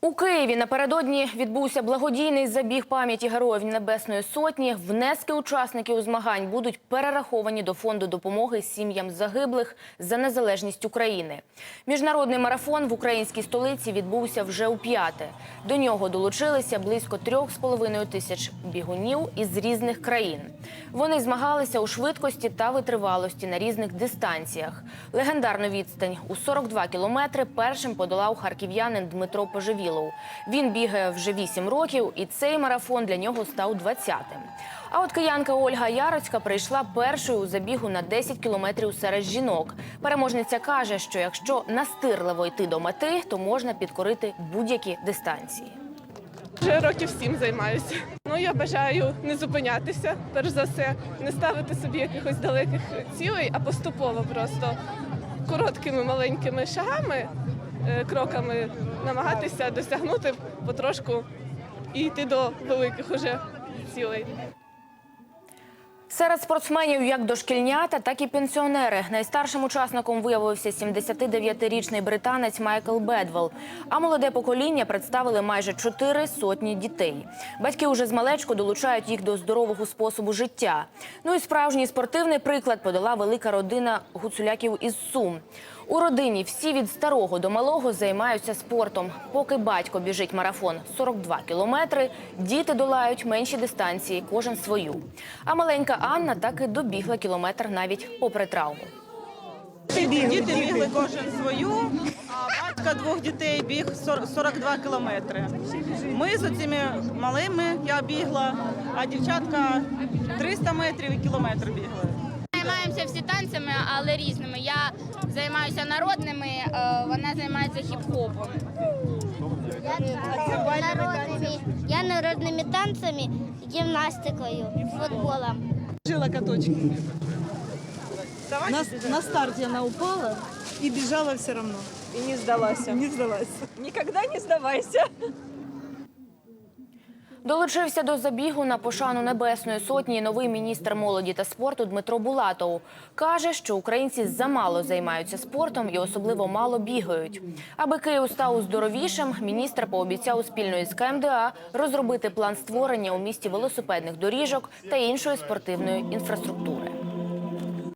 У Києві напередодні відбувся благодійний забіг пам'яті героїв Небесної Сотні. Внески учасників змагань будуть перераховані до фонду допомоги сім'ям загиблих за незалежність України. Міжнародний марафон в українській столиці відбувся вже у п'яте. До нього долучилися близько трьох з половиною тисяч бігунів із різних країн. Вони змагалися у швидкості та витривалості на різних дистанціях. Легендарну відстань у 42 кілометри першим подолав харків'янин Дмитро Поживілов. Він бігає вже 8 років, і цей марафон для нього став 20-тим. А от киянка Ольга Яроцька прийшла першою у забігу на 10 кілометрів серед жінок. Переможниця каже, що якщо настирливо йти до мети, то можна підкорити будь-які дистанції. Вже років сім займаюся. Ну я бажаю не зупинятися, перш за все, не ставити собі якихось далеких цілей, а поступово просто короткими маленькими шагами, кроками намагатися досягнути потрошку і йти до великих уже цілей. Серед спортсменів як дошкільнята, так і пенсіонери. Найстаршим учасником виявився 79-річний британець Майкл Бедвелл. А молоде покоління представили майже чотири сотні дітей. Батьки уже з малечку долучають їх до здорового способу життя. Ну і справжній спортивний приклад подала велика родина гуцуляків із Сум. У родині всі від старого до малого займаються спортом. Поки батько біжить марафон 42 кілометри, діти долають менші дистанції, кожен свою. А маленька Анна так і добігла кілометр навіть попри травму. Діти бігли кожен свою, а батько двох дітей біг 40 42 кілометри. Ми з цими малими я бігла, а дівчатка 300 метрів і кілометр бігли. Займаємося всі танцями, але різними. Я займаюся народними, е, вона займається хіп-хопом. Народними, я народними танцями, гімнастикою, футболом. Жила каточки. На, на старте она упала и бежала все равно. І не здалася. Не сдалась. Ніколи не здавайся. Долучився до забігу на пошану Небесної Сотні новий міністр молоді та спорту Дмитро Булатов. Каже, що українці замало займаються спортом і особливо мало бігають. Аби Київ став здоровішим, міністр пообіцяв спільно із КМДА розробити план створення у місті велосипедних доріжок та іншої спортивної інфраструктури.